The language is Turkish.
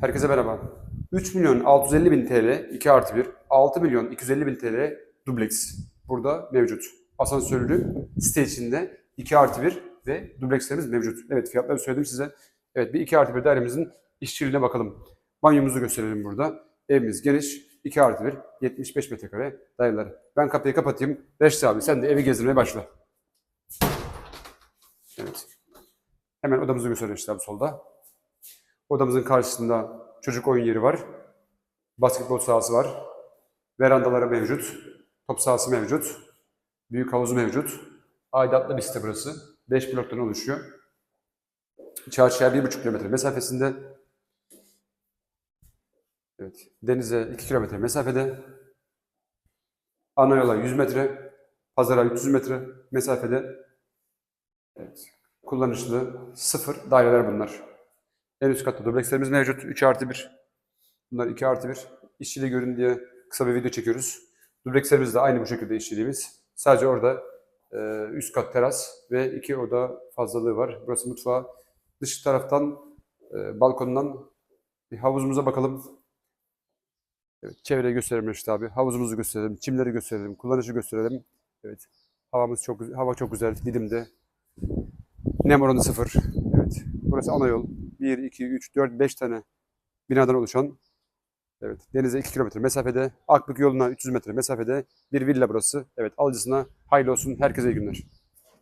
Herkese merhaba. 3 milyon 650 bin TL 2 artı 1, 6 milyon 250 bin TL dubleks burada mevcut. Asansörlü site içinde 2 artı 1 ve dublekslerimiz mevcut. Evet fiyatları söyledim size. Evet bir 2 artı 1 dairemizin işçiliğine bakalım. Banyomuzu gösterelim burada. Evimiz geniş. 2 artı 1, 75 metrekare daireler. Ben kapıyı kapatayım. Reşit abi sen de evi gezdirmeye başla. Evet. Hemen odamızı gösterelim işte abi solda. Odamızın karşısında çocuk oyun yeri var. Basketbol sahası var. Verandaları mevcut. Top sahası mevcut. Büyük havuzu mevcut. Aidatlı bir burası. 5 bloktan oluşuyor. Çarşıya 1,5 kilometre mesafesinde. Evet. Denize 2 kilometre mesafede. Ana yola 100 metre. Pazara 300 metre mesafede. Evet. Kullanışlı sıfır daireler bunlar. En üst katta dublekslerimiz mevcut. 3 artı 1. Bunlar 2 artı 1. İşçiliği görün diye kısa bir video çekiyoruz. Dublekslerimiz de aynı bu şekilde işçiliğimiz. Sadece orada e, üst kat teras ve iki oda fazlalığı var. Burası mutfağı. Dış taraftan e, balkondan bir havuzumuza bakalım. Evet, çevreyi gösterelim işte abi. Havuzumuzu gösterelim, çimleri gösterelim, kullanışı gösterelim. Evet. Havamız çok hava çok güzel Didim'de. Nem oranı sıfır. Evet. Burası ana yol. 1, 2, 3, 4, 5 tane binadan oluşan evet, denize 2 kilometre mesafede, Akbük yoluna 300 metre mesafede bir villa burası. Evet, alıcısına hayırlı olsun. Herkese iyi günler.